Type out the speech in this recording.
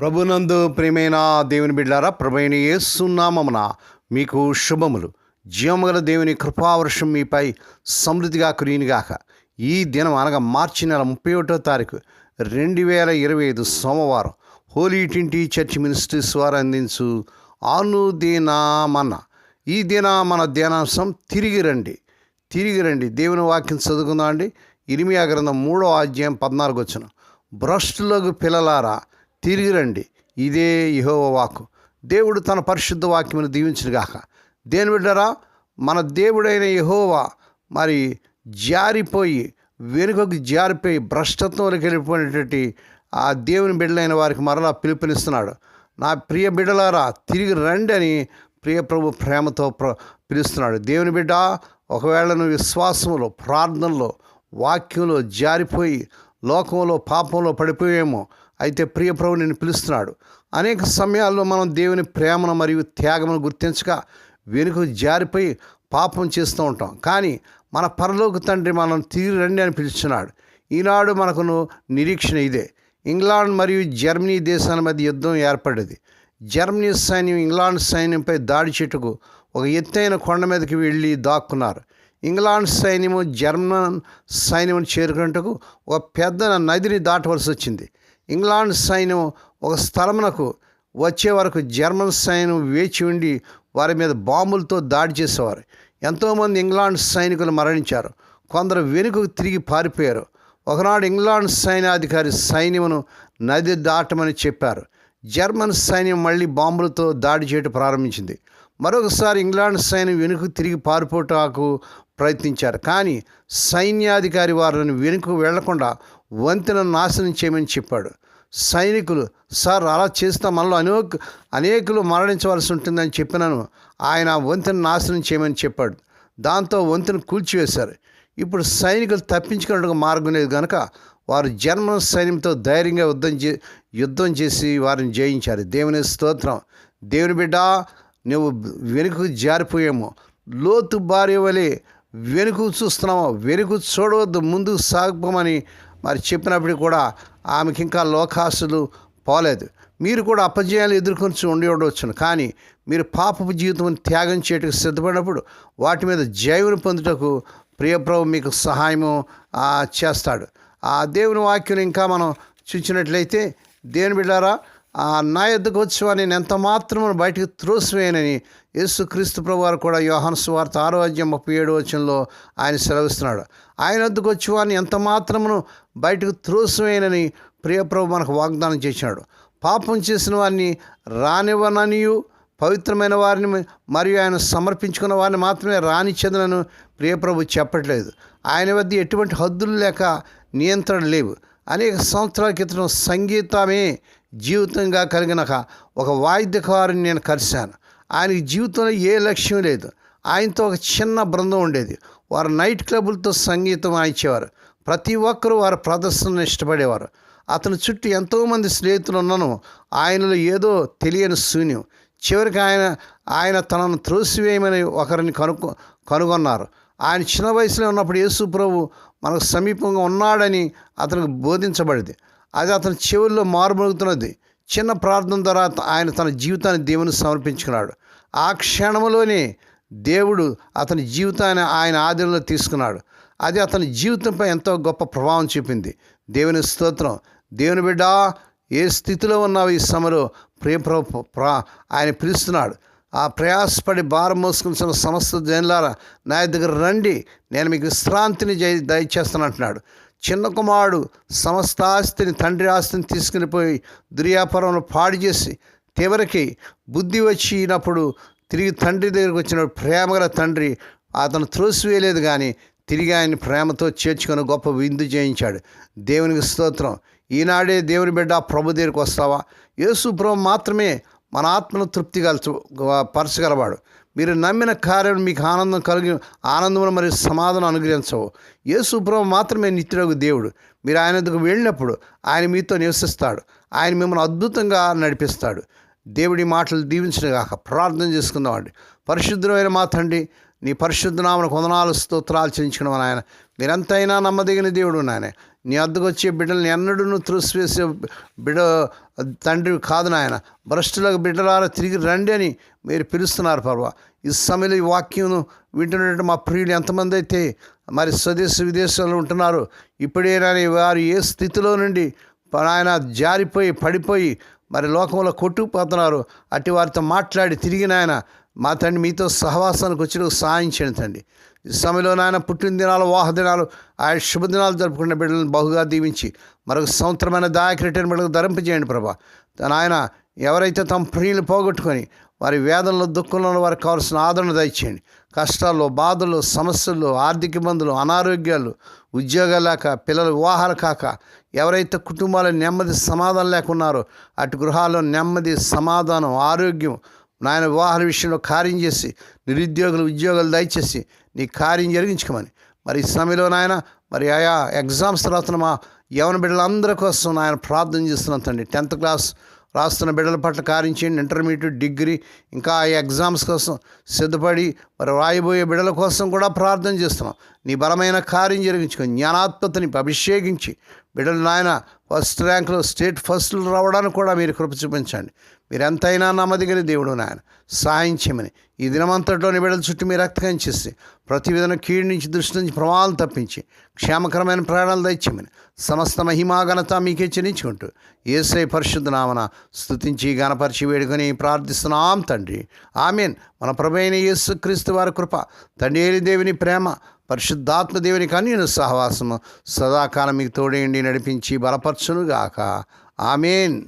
ప్రభునందు ప్రియమైన దేవుని బిడ్డారా ప్రభైన సున్నామమున మీకు శుభములు. జీవముగల దేవుని కృపావర్షం మీపై సమృద్ధిగా కురినిగాక ఈ దినం అనగా మార్చి నెల ముప్పై ఒకటో తారీఖు రెండు వేల ఇరవై ఐదు సోమవారం హోలీ టింటి చర్చ్ మినిస్ట్రీస్ వారు అందించు ఆనుదీనామన్న ఈ దిన మన ధ్యానాంశం తిరిగి రండి. తిరిగి రండి. దేవుని వాక్యం చదువుకుందాం అండి ఇరిమియా గ్రంథం మూడో అధ్యాయం పద్నాలుగు వచ్చిన భ్రష్టులకు పిల్లలారా తిరిగి రండి ఇదే యహోవ వాక్కు. దేవుడు తన పరిశుద్ధ వాక్యమును దీవించుగాక దేని బిడ్డరా మన దేవుడైన యహోవా మరి జారిపోయి వెనుకకు జారిపోయి భ్రష్టత్వంలోకి వెళ్ళిపోయినటువంటి ఆ దేవుని బిడ్డలైన వారికి మరలా పిలుపునిస్తున్నాడు. నా ప్రియ బిడ్డలారా తిరిగి రండి అని ప్రియ ప్రభు ప్రేమతో ప్ర పిలుస్తున్నాడు. దేవుని బిడ్డ ఒకవేళ నువ్వు విశ్వాసంలో ప్రార్థనలో వాక్యంలో జారిపోయి లోకంలో పాపంలో పడిపోయేమో అయితే ప్రియ ప్రభు నేను పిలుస్తున్నాడు. అనేక సమయాల్లో మనం దేవుని ప్రేమను మరియు త్యాగమును గుర్తించక వెనుక జారిపోయి పాపం చేస్తూ ఉంటాం. కానీ మన పరలోక తండ్రి మనం తిరిగి రండి అని పిలుస్తున్నాడు. ఈనాడు మనకును నిరీక్షణ ఇదే. ఇంగ్లాండ్ మరియు జర్మనీ దేశాల మధ్య యుద్ధం ఏర్పడింది జర్మనీ సైన్యం ఇంగ్లాండ్ సైన్యంపై దాడి చెట్టుకు ఒక ఎత్తైన కొండ మీదకి వెళ్ళి దాక్కున్నారు. ఇంగ్లాండ్ సైన్యము జర్మన్ సైన్యం చేరుకున్నట్టుకు ఒక పెద్ద నదిని దాటవలసి వచ్చింది. ఇంగ్లాండ్ సైన్యం ఒక స్థలమునకు వచ్చే వరకు జర్మన్ సైన్యం వేచి ఉండి వారి మీద బాంబులతో దాడి చేసేవారు. ఎంతోమంది ఇంగ్లాండ్ సైనికులు మరణించారు. కొందరు వెనుకకు తిరిగి పారిపోయారు. ఒకనాడు ఇంగ్లాండ్ సైన్యాధికారి సైన్యమును నది దాటమని చెప్పారు. జర్మన్ సైన్యం మళ్ళీ బాంబులతో దాడి చేయటం ప్రారంభించింది. మరొకసారి ఇంగ్లాండ్ సైన్యం వెనుక తిరిగి పారిపోటాకు ప్రయత్నించారు. కానీ సైన్యాధికారి వారిని వెనుక వెళ్ళకుండా వంతెన నాశనం చేయమని చెప్పాడు. సైనికులు సార్ అలా చేస్తా మనలో అనేక అనేకులు మరణించవలసి ఉంటుందని చెప్పినాను. ఆయన వంతెన నాశనం చేయమని చెప్పాడు. దాంతో వంతెన కూల్చివేశారు. ఇప్పుడు సైనికులు తప్పించుకున్నట్టుగా మార్గం లేదు కనుక వారు జర్మన్ సైన్యంతో ధైర్యంగా యుద్ధం చే యుద్ధం చేసి వారిని జయించారు. దేవుని స్తోత్రం. దేవుని బిడ్డ నువ్వు వెనుకకు జారిపోయాము. లోతు భార్య వలె వెనుకు చూస్తున్నావు వెనుకు చూడవద్దు. ముందుకు సాగమని మరి చెప్పినప్పుడు కూడా ఆమెకి ఇంకా లోకాసులు పోలేదు. మీరు కూడా అపజయాలు ఎదుర్కొని ఉండి ఉండవచ్చును. కానీ మీరు పాపపు జీవితం త్యాగం చేయటకు సిద్ధపడినప్పుడు వాటి మీద జైవును పొందుటకు ప్రియప్రభు మీకు సహాయము చేస్తాడు. ఆ దేవుని వాక్యం ఇంకా మనం చూసినట్లయితే దేవుని బిడ్డారా ఆ నా యొద్దకు వచ్చి నేను ఎంత మాత్రం బయటకు త్రోసివేయనని యేసు క్రీస్తు ప్రభు వారు కూడా యోహాను సువార్త ఆరో అధ్యాయం ముప్పై ఏడు వచనంలో ఆయన సెలవిస్తున్నాడు. ఆయన వద్దకు వచ్చి వారిని ఎంత మాత్రమును బయటకు త్రోసివేయనని ప్రియప్రభు మనకు వాగ్దానం చేసినాడు పాపం చేసిన వారిని రానివ్వననియు పవిత్రమైన వారిని మరియు ఆయన సమర్పించుకున్న వారిని మాత్రమే రానిచ్చేదనను ప్రియప్రభు చెప్పట్లేదు. ఆయన వద్ద ఎటువంటి హద్దులు లేక నియంత్రణ లేవు. అనేక సంవత్సరాల క్రితం సంగీతమే జీవితంగా కలిగిన ఒక- ఒక వాయిద్యకారుని నేను కలిశాను. ఆయనకి జీవితంలో ఏ లక్ష్యం లేదు. ఆయనతో ఒక చిన్న బృందం ఉండేది. వారు నైట్ క్లబ్లతో సంగీతం వాయించేవారు ప్రతి ఒక్కరూ వారి ప్రదర్శనను ఇష్టపడేవారు. అతని చుట్టూ ఎంతోమంది స్నేహితులు ఉన్నను. ఆయనలో ఏదో తెలియని శూన్యం. చివరికి ఆయన ఆయన తనను త్రోసివేయమని ఒకరిని కనుక్కు కనుగొన్నారు. ఆయన చిన్న వయసులో ఉన్నప్పుడు యేసు ప్రభు మనకు సమీపంగా ఉన్నాడని అతనికి బోధించబడింది. అది అతని చెవుల్లో మారుమోగుతున్నది. చిన్న ప్రార్థన ద్వారా ఆయన తన జీవితాన్ని దేవుని సమర్పించుకున్నాడు. ఆ క్షణంలోనే దేవుడు అతని జీవితాన్ని ఆయన ఆధీనంలో తీసుకున్నాడు. అది అతని జీవితంపై ఎంతో గొప్ప ప్రభావం చూపింది. దేవుని స్తోత్రం. దేవుని బిడ్డ ఏ స్థితిలో ఉన్నావు ఈ సమలో ప్రేమ ప్రా ఆయన పిలుస్తున్నాడు. ఆ ప్రయాసపడి భారం మోసుకున్న సమస్త జనులారా నా దగ్గర రండి. నేను మీకు విశ్రాంతిని దయచేస్తాను అంటున్నాడు. చిన్న కుమారుడు సమస్త ఆస్తిని తండ్రి ఆస్తిని తీసుకుని పోయి దుర్యాపారంలో పాడు చేసి చివరికి బుద్ధి వచ్చినప్పుడు తిరిగి తండ్రి దగ్గరికి వచ్చినప్పుడు ప్రేమగల తండ్రి అతను త్రోసివేయలేదు కానీ తిరిగి ఆయన ప్రేమతో చేర్చుకొని గొప్ప విందు చేయించాడు. దేవునికి స్తోత్రం. ఈనాడే దేవుని బిడ్డ ప్రభు దగ్గరికి వస్తావా? యేసు ప్రభు మాత్రమే మన ఆత్మను తృప్తిగా పరచగలవాడు. మీరు నమ్మిన కార్యం మీకు ఆనందం కలిగి ఆనందం మరియు సమాధానం అనుగ్రహించవు. యేసు ప్రభు మాత్రమే నిత్యుడగు దేవుడు. మీరు ఆయన దగ్గరకు వెళ్ళినప్పుడు ఆయన మీతో నివసిస్తాడు. ఆయన మిమ్మల్ని అద్భుతంగా నడిపిస్తాడు. దేవుడి మాటలు దీవించగాక ప్రార్థన చేసుకుందామండి. పరిశుద్ధమైన మా తండ్రి నీ పరిశుద్ధనామను కొందనాలు స్తోత్రాలు చెల్లించడం నాయన. మీరంతైనా నమ్మదగిన దేవుడు నాయన. నీ అద్దకు వచ్చే బిడ్డల్ని ఎన్నడూ త్రుసివేసే బిడ తండ్రి కాదు నాయన. భ్రష్టులకు బిడ్డలారా తిరిగి రండి అని మీరు పిలుస్తున్నారు పర్వ ఈ సమయంలో ఈ వాక్యం వింటున్నట్టు మా ప్రియులు ఎంతమంది అయితే మరి స్వదేశ విదేశాల్లో ఉంటున్నారు ఇప్పుడేనా వారు ఏ స్థితిలో నుండి ఆయన జారిపోయి పడిపోయి మరి లోకంలో కొట్టుకుపోతున్నారు. అట్టి వారితో మాట్లాడి తిరిగి నాయన మా తండ్రి మీతో సహవాసానికి వచ్చి సహాయం చేయండి తండ్రి. ఈ సమయంలో నాయన పుట్టిన దినాలు వాహ దినాలు ఆయన శుభదినాలు జరుపుకున్న బిడ్డలను బహుగా దీవించి మరొక సంవత్సరమైన దాయకరెట్టిన బిడ్డలకు ధరింపజేయండి ప్రభా. ఆయన ఎవరైతే తమ ప్రియులు పోగొట్టుకొని వారి వేదనలో దుఃఖంలో వారికి కావాల్సిన ఆదరణ దయచేయండి. కష్టాల్లో బాధలు సమస్యలు ఆర్థిక ఇబ్బందులు అనారోగ్యాలు ఉద్యోగాలు లేక పిల్లల వివాహాలు కాక ఎవరైతే కుటుంబాలు నెమ్మది సమాధానం లేకున్నారో అటు గృహాల్లో నెమ్మది సమాధానం ఆరోగ్యం నాయన వివాహాల విషయంలో కార్యం చేసి నిరుద్యోగులు ఉద్యోగాలు దయచేసి నీ కార్యం జరిగించుకోమని. మరి ఈ సమయంలో నాయన మరి ఆయా ఎగ్జామ్స్ తర్వాత మా యవన బిడ్డలందరి కోసం నాయన ప్రార్థన చేస్తున్నాను తండ్రి. టెన్త్ క్లాస్ రాస్తున్న బిడ్డల పట్ల కార్యం ఇంటర్మీడియట్ డిగ్రీ ఇంకా ఆ ఎగ్జామ్స్ కోసం సిద్ధపడి మరి రాయబోయే బిడ్డల కోసం కూడా ప్రార్థన చేస్తున్నాం. నీ బలమైన కార్యం జరిగించుకొని జ్ఞానాత్మతని అభిషేకించి బిడ్డలు నాయన ఫస్ట్ ర్యాంకులో స్టేట్ ఫస్ట్లు రావడానికి కూడా మీరు కృప చూపించండి. మీరెంతైనా నమ్మదగిన దేవుడు నాయన. సాయం చేయమని. ఈ దినమంతట్లోని బిడ్డల చుట్టూ మీరు రక్తకం చేసి ప్రతి విధంగా కీడు నుంచి దృష్టి నుంచి ప్రమాదాలు తప్పించి క్షేమకరమైన ప్రాణాలు దయచేయమని. సమస్త మహిమాఘనత మీకే చెల్లించుకుంటూ ఏసై పరిశుద్ధ నామన స్థుతించి గణపరిచి వేడుకొని ప్రార్థిస్తున్నాం తండ్రి. ఆమెన్. మన ప్రభైన యేసు క్రీస్తు వారి కృప తండ్రి దేవుని ప్రేమ పరిశుద్ధాత్మ దేవుని కన్యను సహవాసము సదాకాలం మీకు తోడేయండి నడిపించి బలపరచునుగాక. ఆమెన్.